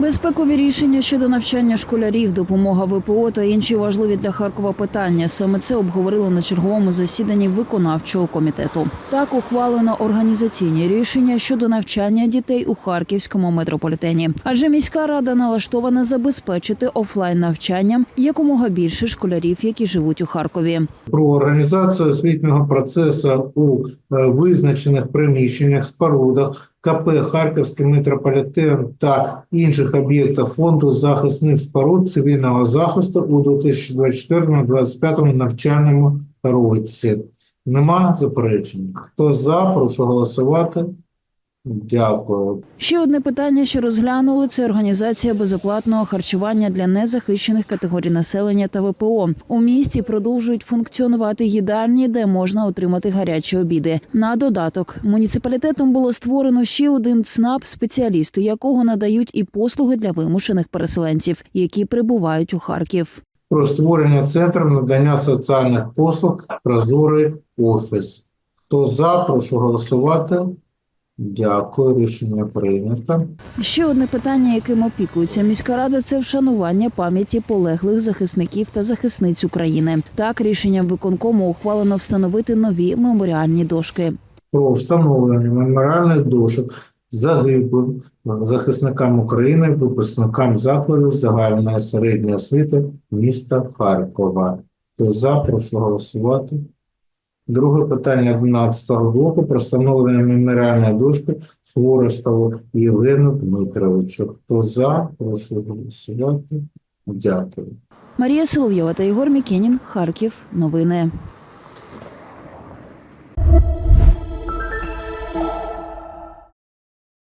Безпекові рішення щодо навчання школярів, допомога ВПО та інші важливі для Харкова питання. Саме це обговорили на черговому засіданні виконавчого комітету. Так ухвалено організаційні рішення щодо навчання дітей у харківському метрополітені. Адже міська рада налаштована забезпечити офлайн навчанням якомога більше школярів, які живуть у Харкові. про організацію освітнього процесу у е, визначених приміщеннях, спорудах КП Харківський метрополітен та інших об'єктах фонду захисних споруд цивільного захисту у 2024-2025 навчальному році. Нема заперечень. Хто за, прошу голосувати. Дякую. Ще одне питання, що розглянули, це організація безоплатного харчування для незахищених категорій населення та ВПО. У місті продовжують функціонувати їдальні, де можна отримати гарячі обіди. На додаток муніципалітетом було створено ще один ЦНАП, спеціалісти якого надають і послуги для вимушених переселенців, які прибувають у Харків. Про створення центру надання соціальних послуг Прозорий офіс. Хто за, прошу голосувати. Дякую, рішення прийнято. Ще одне питання, яким опікується міська рада, це вшанування пам'яті полеглих захисників та захисниць України. Так, рішенням виконкому ухвалено встановити нові меморіальні дошки. про встановлення меморіальних дошок загиблим захисникам України, випускникам закладів загальної середньої освіти міста Харкова. Хто за, прошу голосувати. Друге питання 12-го блоку про встановлення меморіальної дошки Хворостову Євгену Дмитровичу. Хто за, прошу голосувати. Дякую. Марія Соловйова та Ігор Мікенін. Харків. Новини.